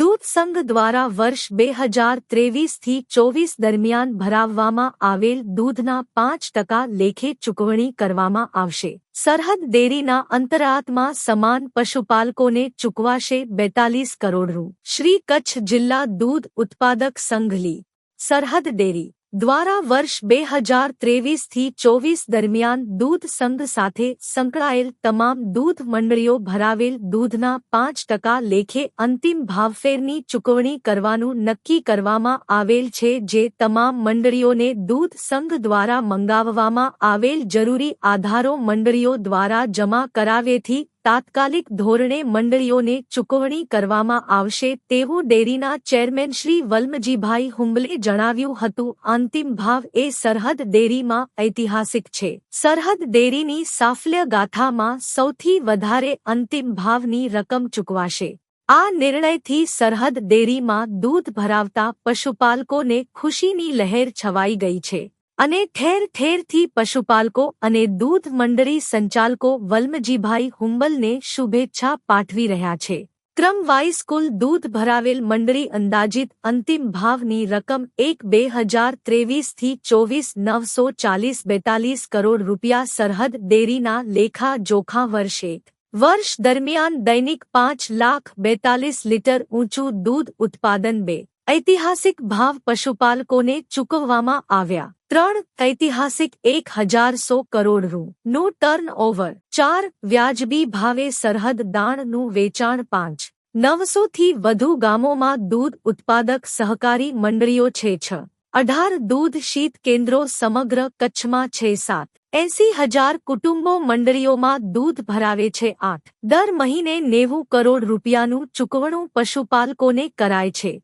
દૂધ સંઘ દ્વારા વર્ષ બે હજાર ત્રેવીસથી ચોવીસ દરમિયાન ભરાવવામાં આવેલ દૂધના પાંચ ટકા લેખે ચૂકવણી કરવામાં આવશે. સરહદ ડેરીના અંતરાત્મા સમાન પશુપાલકોને ચૂકવાશે બેતાલીસ કરોડ રૂ. શ્રી કચ્છ જિલ્લા દૂધ ઉત્પાદક સંઘલી સરહદ ડેરી. દ્વારા વર્ષ બે હજાર ત્રેવીસથી ચોવીસ દરમિયાન દૂધ સંઘ સાથે સંકળાયેલ તમામ દૂધ મંડળીઓ ભરાવેલ દૂધના પાંચ ટકા લેખે અંતિમ ભાવફેરની ચૂકવણી કરવાનું નક્કી કરવામાં આવેલ છે, જે તમામ મંડળીઓને દૂધ સંઘ દ્વારા મંગાવવામાં આવેલ જરૂરી આધારો મંડળીઓ દ્વારા જમા કરાવેથી તાત્કાલિક ધોરણે મંડળીઓને ચૂકવણી કરવામાં આવશે તેવું ડેરીના ચેરમેન શ્રી વલ્મજીભાઈ હુંબલે જણાવ્યું હતું. અંતિમ ભાવ એ સરહદ ડેરીમાં ઐતિહાસિક છે. સરહદ ડેરીની સાફલ્ય ગાથામાં સૌથી વધારે અંતિમ ભાવની રકમ ચૂકવાશે. આ નિર્ણયથી સરહદ ડેરીમાં દૂધ ભરાવતા પશુપાલકોને ખુશીની લહેર છવાઈ ગઈ છે. અને ઠેર ઠેરથી પશુપાલકો અને દૂધ મંડળી સંચાલકો વલ્મજીભાઈ હુંબલને શુભેચ્છા પાઠવી રહ્યા છે. ક્રમવાઇઝ કુલ દૂધ ભરાવેલ મંડળી અંદાજિત અંતિમ ભાવની રકમ એક બે હજાર ત્રેવીસથી ચોવીસ નવસો ચાલીસ બેતાલીસ કરોડ રૂપિયા સરહદ ડેરીના લેખા જોખા વર્ષે. વર્ષ દરમિયાન દૈનિક પાંચ લાખ બેતાલીસ લીટર ઊંચું દૂધ ઉત્પાદન બે. ઐતિહાસિક ભાવ પશુપાલકોને ચૂકવવામાં આવ્યા. ત્રણ ઐતિહાસિક એક હજાર સો કરોડ રૂ. નું ટર્નઓવર ચાર વ્યાજબી ભાવે સરહદ દાણનું વેચાણ પાંચ. નવસોથી વધુ ગામોમાં દૂધ ઉત્પાદક સહકારી મંડળીઓ છે છ. અઢાર દૂધ શીત કેન્દ્રો સમગ્ર કચ્છમાં છે સાત. એસી હજાર કુટુંબો મંડળીઓમાં દૂધ ભરાવે છે આઠ. દર મહિને નેવું કરોડ રૂપિયાનું ચૂકવણું પશુપાલકોને કરાય છે.